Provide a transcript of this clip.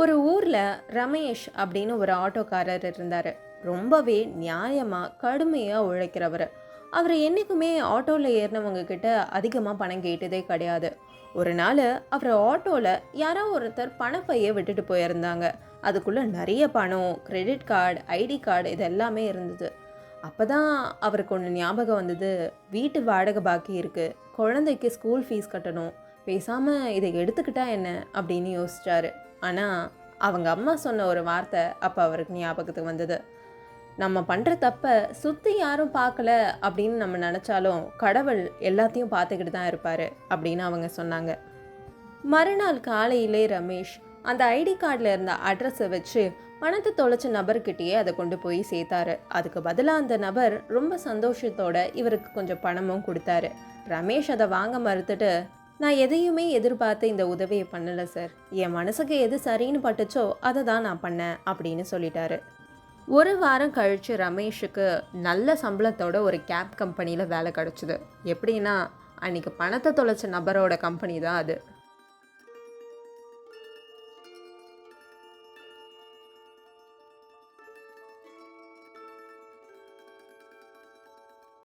ஒரு ஊரில் ரமேஷ் அப்படின்னு ஒரு ஆட்டோக்காரர் இருந்தார். ரொம்பவே நியாயமாக கடுமையாக உழைக்கிறவர். அவர் என்றைக்குமே ஆட்டோவில் ஏறினவங்க கிட்ட அதிகமாக பணம் கேட்டதே கிடையாது. ஒரு நாள் அவர் ஆட்டோவில் யாரோ ஒருத்தர் பணப்பையை விட்டுட்டு போயிருந்தாங்க. அதுக்குள்ளே நிறைய பணம் கிரெடிட் கார்டு ஐடி கார்டு இது எல்லாமே இருந்தது. அப்போ தான் அவருக்கு ஒன்று ஞாபகம் வந்தது. வீட்டு வாடகை பாக்கி இருக்குது குழந்தைக்கு ஸ்கூல் ஃபீஸ் கட்டணும். பேசாமல் இதை எடுத்துக்கிட்டா என்ன? அப்படின்னு யோசிச்சாரு. ஆனால் அவங்க அம்மா சொன்ன ஒரு வார்த்தை அப்போ அவருக்கு ஞாபகத்துக்கு வந்தது. நம்ம பண்ணுற தப்பை சுற்றி யாரும் பார்க்கல அப்படின்னு நம்ம நினச்சாலும் கடவுள் எல்லாத்தையும் பார்த்துக்கிட்டு தான் இருப்பார் அப்படின்னு அவங்க சொன்னாங்க. மறுநாள் காலையிலே ரமேஷ் அந்த ஐடி கார்டில் இருந்த அட்ரஸை வச்சு பணத்தை தொலைச்ச நபர்கிட்டயே அதை கொண்டு போய் சேர்த்தாரு. அதுக்கு பதிலாக அந்த நபர் ரொம்ப சந்தோஷத்தோட இவருக்கு கொஞ்சம் பணமும் கொடுத்தாரு. ரமேஷ் அதை வாங்க மறுத்துட்டு நான் எதையுமே எதிர்பார்த்து இந்த உதவியை பண்ணலை சார். என் மனசுக்கு எது சரின்னு பட்டுச்சோ அதை தான் நான் பண்ணேன் அப்படின்னு சொல்லிட்டாரு. ஒரு வாரம் கழித்து ரமேஷுக்கு நல்ல சம்பளத்தோட ஒரு கேப் கம்பெனியில் வேலை கிடச்சிது. எப்படின்னா அன்றைக்கி பணத்தை தொலைச்ச நபரோட கம்பெனி தான் அது.